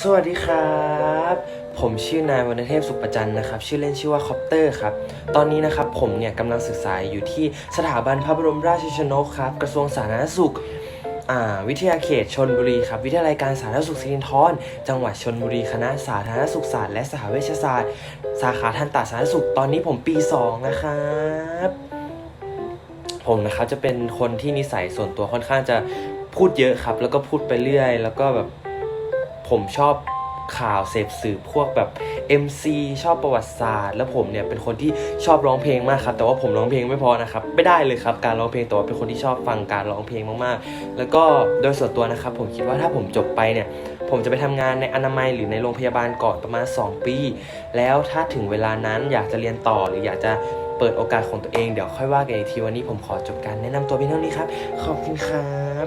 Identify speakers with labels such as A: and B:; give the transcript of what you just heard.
A: สวัสดีครับ ผมชื่อนายวรรณเทพสุขประจันนะครับ ชื่อเล่นชื่อว่าคอปเตอร์ครับ ตอนนี้นะครับผมเนี่ยกำลังศึกษาอยู่ที่สถาบันพระบรมราชชนกครับ กระทรวงสาธารณสุขวิทยาเขตชนบุรีครับ วิทยาลัยการสาธารณสุขสิรินธรจังหวัดชนบุรีคณะสาธารณสุขศาสตร์และสหเวชศาสตร์ สาขาทันตสาธารณสุขตอนนี้ผมปี 2 นะครับผมนะครับจะเป็นคนที่นิสัยส่วนตัวค่อนข้างจะพูดเยอะครับ แล้วก็พูดไปเรื่อย แล้วก็แบบ ผมชอบข่าวเสพสื่อพวกแบบ MC ชอบประวัติศาสตร์ แล้วผมเนี่ยเป็นคนที่ชอบร้องเพลงมากครับ แต่ว่าผมร้องเพลงไม่พอนะครับ ไม่ได้เลยครับ การร้องเพลงแต่ว่าเป็นคนที่ชอบฟังการร้องเพลงมากๆ แล้วก็โดยส่วนตัวนะครับ ผมคิดว่าถ้าผมจบไปเนี่ย ผมจะไปทำงานในอนามัยหรือในโรงพยาบาลก่อนประมาณ 2 ปี แล้วถ้าถึงเวลานั้นอยากจะเรียนต่อหรืออยากจะเปิดโอกาสของตัวเองเดี๋ยวค่อยว่ากันอีกทีวันนี้ผมขอจบการแนะนำตัวเพียงเท่านี้ครับ ขอบคุณครับ